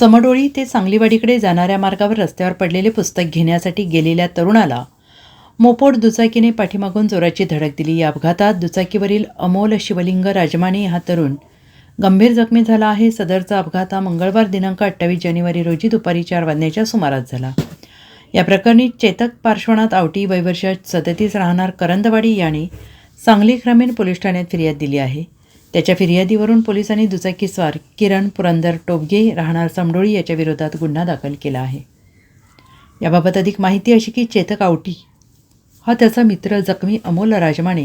समडोळी ते सांगलीवाडीकडे जाणाऱ्या मार्गावर रस्त्यावर पडलेले पुस्तक घेण्यासाठी गेलेल्या तरुणाला मोपोड दुचाकीने पाठीमागून जोराची धडक दिली. या अपघातात दुचाकीवरील अमोल शिवलिंग राजमाने हा तरुण गंभीर जखमी झाला आहे. सदरचा अपघात हा मंगळवार दिनांक अठ्ठावीस जानेवारी रोजी दुपारी चार वाजण्याच्या सुमारास झाला. या प्रकरणी चेतक पार्श्वनाथ आवटी वयवर्ष सदतीस राहणार करंदवाडी याने सांगली ग्रामीण पोलीस ठाण्यात फिर्याद दिली आहे. त्याच्या फिर्यादीवरून पोलिसांनी दुचाकीस्वार किरण पुरंदर टोपगे राहणार समडोळी याच्या विरोधात गुन्हा दाखल केला आहे. याबाबत अधिक माहिती अशी की चेतक आवटी हा त्याचा मित्र जखमी अमोल राजमाने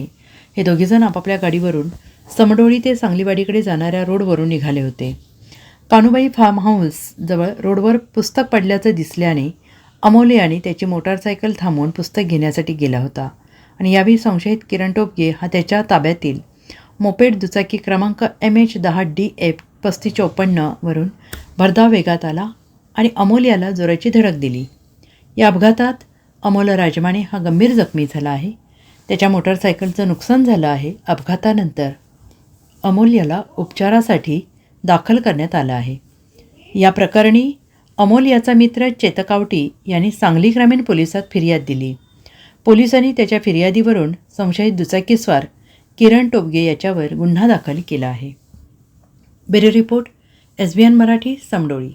हे दोघेजण आपापल्या गाडीवरून समडोळी ते सांगलीवाडीकडे जाणाऱ्या रोडवरून निघाले होते. कानुबाई फार्म हाऊस जवळ रोडवर पुस्तक पडल्याचं दिसल्याने अमोल याने त्याची मोटारसायकल थांबवून पुस्तक घेण्यासाठी गेला होता आणि यावेळी संशयित किरण टोपगे हा त्याच्या ताब्यातील मोपेड दुचाकी क्रमांक एम एच दहा डी एफ पस्तीस चौपन्नवरून भरधाव वेगात आला आणि अमोल याला जोराची धडक दिली. या अपघातात अमोल राजमाने हा गंभीर जखमी झाला आहे. त्याच्या मोटारसायकलचं नुकसान झालं आहे अपघातानंतर. अमोल याला उपचारासाठी दाखल करण्यात आलं आहे. या प्रकरणी अमोल याचा मित्र चेतकावटी यांनी सांगली ग्रामीण पोलिसात फिर्याद दिली. पोलिसांनी त्याच्या फिर्यादीवरून संशयित दुचाकीस्वार किरण टोपगे याच्यावर गुन्हा दाखल केला आहे. Bureau report S B N Marathi Samdoli.